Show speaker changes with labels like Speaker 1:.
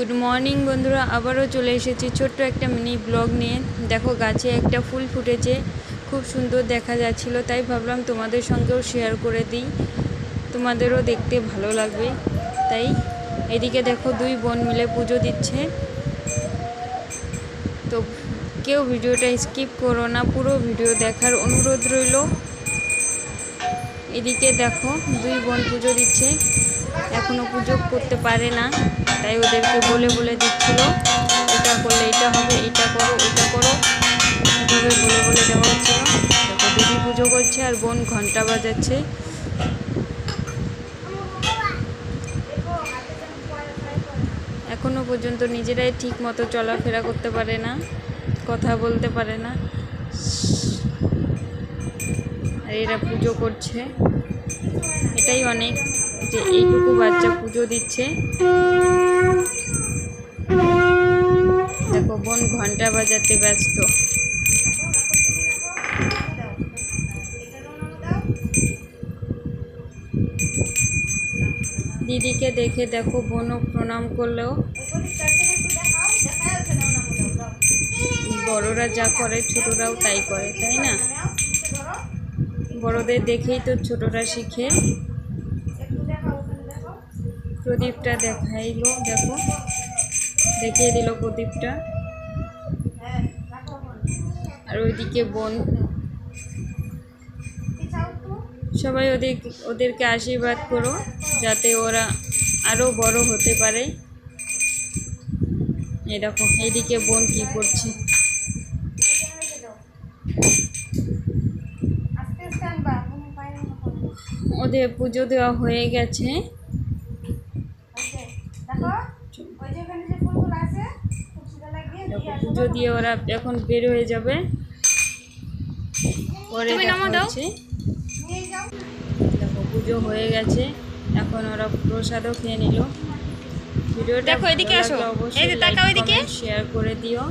Speaker 1: Good morning বন্ধুরা। আবারও চলে এসেছি ছোট্ট একটা মিনি ব্লগ নিয়ে। দেখো, গাছে একটা ফুল ফুটেছে। খুব সুন্দর দেখা যাচ্ছিল, তাই ভাবলাম তোমাদের সঙ্গেও শেয়ার করে দিই। তোমাদেরও দেখতে ভালো লাগবে। তাই এদিকে দেখো, দুই বোন মিলে পুজো দিচ্ছে। তো কেউ ভিডিওটা স্কিপ করো না, পুরো ভিডিও দেখার অনুরোধ রইল। এদিকে দেখো, দুই বোন পুজো দিচ্ছে। এখনও পুজো করতে পারে না, তাই ওদেরকে বলে বলে দিচ্ছিল, এটা করলে এটা হবে, এটা করো ওটা করো। এভাবে বলে বলে দেওয়া হচ্ছিল। দেখো, দিদি পুজো করছে আর বোন ঘণ্টা বাজাচ্ছে। এখনও পর্যন্ত নিজেরাই ঠিক মতো চলাফেরা করতে পারে না, কথা বলতে পারে না। আর এরা পুজো করছে। এটাই অনেক। যে এইটুকু বাচ্চা পুজো দিচ্ছে। দেখো, বোন ঘণ্টা বাজাতে ব্যস্ত। দিদিকে দেখে দেখো, বোনও প্রণাম করলেও। বড়রা যা করে, ছোটরাও তাই করে, তাই না? বড়দের দেখেই তো ছোটরা শিখে। প্রদীপটা দেখাইলো, দেখো। দেখিয়ে দিল প্রদীপটা। আর ওইদিকে বোন। সবাই ওদের, ওদেরকে আশীর্বাদ করো, যাতে ওরা আরও বড় হতে পারে। এই দেখো, এইদিকে বোন কি করছে। ওদের পুজো দেওয়া হয়ে গেছে। দেখো পুজো দিয়ে ওরা এখন বের হয়ে যাবে পরে। দেখো পুজো হয়ে গেছে এখন ওরা প্রসাদও খেয়ে নিল ভিডিওটা
Speaker 2: দেখো, এদিকে আসো। এই যে তাকাও এদিকে।
Speaker 1: শেয়ার করে দিও